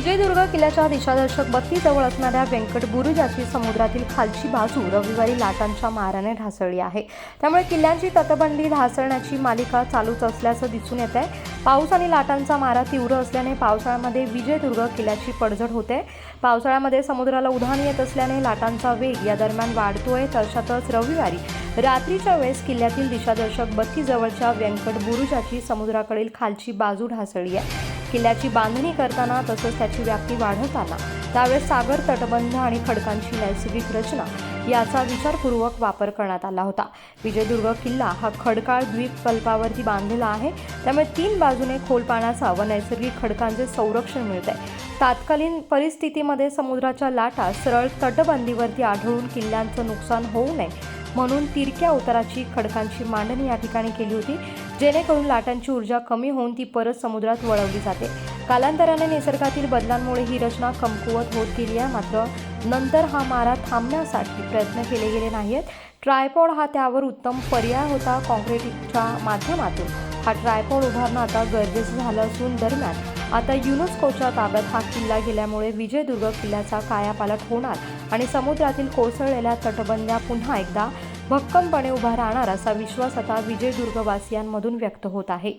विजयदुर्ग किल्ल्याच्या दिशादर्शक बत्तीजवळ असणाऱ्या व्यंकट बुरुजाची समुद्रातील खालची बाजू रविवारी लाटांच्या माराने ढासळली आहे. त्यामुळे किल्ल्यांची तटबंदी ढासळण्याची मालिका चालूच असल्याचं दिसून येत आहे. पाऊस आणि लाटांचा मारा तीव्र असल्याने पावसाळ्यामध्ये विजयदुर्ग किल्ल्याची पडझड होते. पावसाळ्यामध्ये समुद्राला उधाण येत असल्याने लाटांचा वेग या दरम्यान वाढतोय. तशातच रविवारी रात्रीच्या वेळेस किल्ल्यातील दिशादर्शक बत्ती जवळच्या व्यंकट बुरुजाची समुद्राकडील खालची बाजू ढासळली आहे. किल्ल्याची बांधणी करताना तसंच त्याची व्याप्ती वाढवताना. त्यावेळेस सागर तटबंध आणि खडकांची नैसर्गिक रचना याचा विचारपूर्वक वापर करण्यात आला होता. विजयदुर्ग किल्ला हा खडकाळ द्वीपकल्पावरती बांधलेला आहे. त्यामुळे तीन बाजूने खोल पाण्याचा व नैसर्गिक खडकांचे संरक्षण मिळते तात्कालीन परिस्थितीमध्ये समुद्राच्या लाटा सरळ तटबंदीवरती आढळून किल्ल्यांचं नुकसान होऊ नये म्हणून तिरक्या उताराची खडकांची मांडणी या ठिकाणी केली होती. जेणेकरून लाटांची ऊर्जा कमी होऊन ती परत समुद्रात वळवली जाते. कालांतराने निसर्गातील बदलांमुळे ही रचना कमकुवत होत गेली आहे. मात्र नंतर हा मारा थांबण्यासाठी प्रयत्न केले गेले नाहीत. ट्रायपॉड हा त्यावर उत्तम पर्याय होता. कॉन्क्रीटच्या माध्यमातून हा ट्रायपॉड उभारणं आता गरजेचं झालं असून दरम्यान आता युनेस्कोच्या ताब्यात हा किल्ला गेल्यामुळे विजयदुर्ग किल्ल्याचा कायापालट होणार आणि समुद्रातील कोसळलेल्या तटबंद्या पुन्हा एकदा भक्कमपणे उभा राहणार असा विश्वास आता विजयदुर्गवासियांमधून व्यक्त होत आहे.